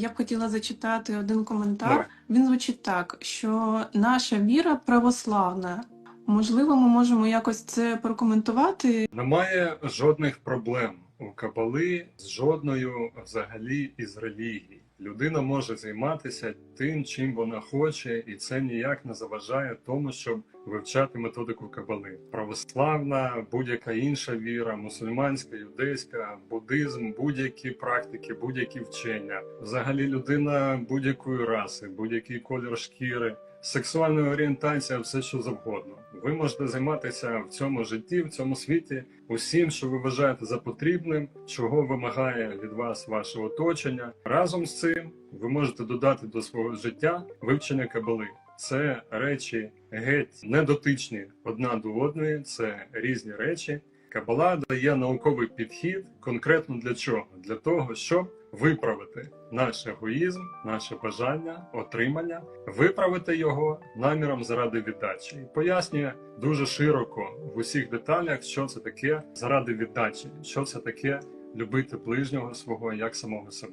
Я б хотіла зачитати один коментар. Давай. Він звучить так, що наша віра православна. Можливо, ми можемо якось це прокоментувати. Немає жодних проблем у кабали з жодною взагалі із релігій. Людина може займатися тим, чим вона хоче, і це ніяк не заважає тому, щоб вивчати методику кабали. Православна, будь-яка інша віра, мусульманська, юдейська, буддизм, будь-які практики, будь-які вчення. Взагалі людина будь-якої раси, будь-який колір шкіри. Сексуальна орієнтація, все що завгодно. Ви можете займатися в цьому житті, в цьому світі усім, що ви вважаєте за потрібним, чого вимагає від вас ваше оточення. Разом з цим ви можете додати до свого життя вивчення кабали. Це речі геть недотичні одна до одної, це різні речі. Кабала дає науковий підхід конкретно для чого? Для того, щоб виправити наш егоїзм, наше бажання, отримання, виправити його наміром заради віддачі. І пояснює дуже широко в усіх деталях, що це таке заради віддачі, що це таке любити ближнього свого як самого себе.